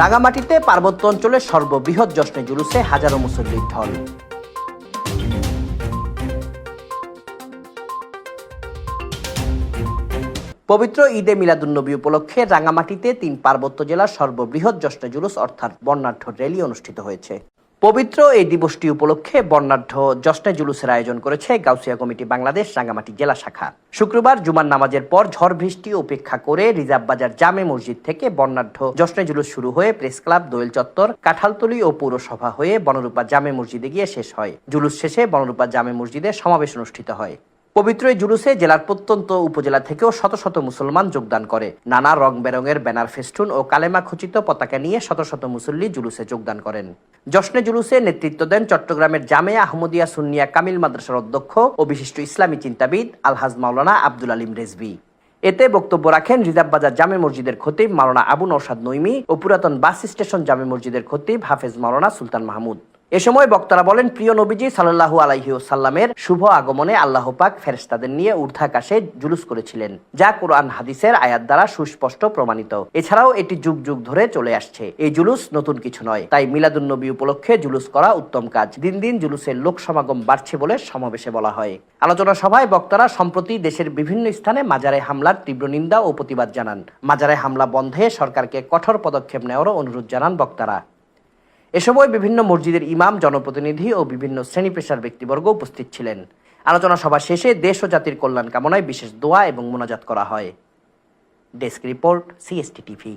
রাঙামাটিতে পার্বত্য অঞ্চলের সর্ববৃহৎ জশ্নে জুলুসে হাজারো মুসল্লির ঢল। পবিত্র ঈদে মিলাদুন্নবী উপলক্ষে রাঙামাটিতে তিন পার্বত্য জেলার সর্ববৃহৎ জশ্নে জুলুস অর্থাৎ বর্ণাঢ্য র্যালি অনুষ্ঠিত হয়েছে। পবিত্র এই দিবসটি উপলক্ষে বর্ণাঢ্য জশ্নে জুলুসের আয়োজন করেছে গাউসিয়া কমিটি বাংলাদেশ রাঙ্গামাটি জেলা শাখা। শুক্রবার জুমার নামাজের পর ঝড় বৃষ্টি উপেক্ষা করে রিজার্ভ বাজার জামে মসজিদ থেকে বর্ণাঢ্য জশ্নে জুলুস শুরু হয়ে প্রেস ক্লাব, দোয়েল চত্বর, কাঁঠালতলি ও পৌরসভা হয়ে বনরূপা জামে মসজিদে গিয়ে শেষ হয়। জুলুস শেষে বনরূপা জামে মসজিদে সমাবেশ অনুষ্ঠিত হয়। পবিত্র এই জুলুসে জেলার প্রত্যন্ত উপজেলা থেকেও শত শত মুসলমান যোগদান করে। নানা রং বেরঙের ব্যানার ফেস্টুন ও কালেমা খচিত পতাকা নিয়ে শত শত মুসল্লি জুলুসে যোগদান করেন। জশ্নে জুলুসে নেতৃত্ব দেন চট্টগ্রামের জামে আহমদিয়া সুন্নিয়া কামিল মাদ্রাসার অধ্যক্ষ ও বিশিষ্ট ইসলামী চিন্তাবিদ আলহাজ মাওলানা আব্দুল আলিম রেজবি এতে বক্তব্য রাখেন রিজার্ভ বাজার জামে মসজিদের খতিব মাওলানা আবু নৌসাদ নইমি ও পুরাতন বাস স্টেশন জামে মসজিদের খতিব হাফেজ মাওলানা সুলতান মাহমুদ। এ সময় বক্তারা বলেন, প্রিয় নবীজি সাল্লাহু আলাইহি সাল্লামের শুভ আগমনে আল্লাহ পাক ফেরেশতাদের নিয়ে ঊর্ধ্বাকাশে জুলুস করেছিলেন, যা কোরআন হাদিসের আয়াত দ্বারা সুস্পষ্ট প্রমাণিত। এছাড়াও এটি যুগ যুগ ধরে চলে আসছে। এই জুলুস নতুন কিছু নয়, তাই মিলাদুন্নবী উপলক্ষে জুলুস করা উত্তম কাজ। দিন দিন জুলুসের লোক সমাগম বাড়ছে বলে সমাবেশে বলা হয়। আলোচনা সভায় বক্তারা সম্প্রতি দেশের বিভিন্ন স্থানে মাজারে হামলার তীব্র নিন্দা ও প্রতিবাদ জানান। মাজারে হামলা বন্ধে সরকারকে কঠোর পদক্ষেপ নেওয়ারও অনুরোধ জানান বক্তারা। এ সময় বিভিন্ন মসজিদের ইমাম, জনপ্রতিনিধি ও বিভিন্ন শ্রেণি পেশার ব্যক্তিবর্গ উপস্থিত ছিলেন। আলোচনা সভা শেষে দেশ ও জাতির কল্যাণ কামনায় বিশেষ দোয়া এবং মোনাজাত করা হয়। Desk report, CST TV.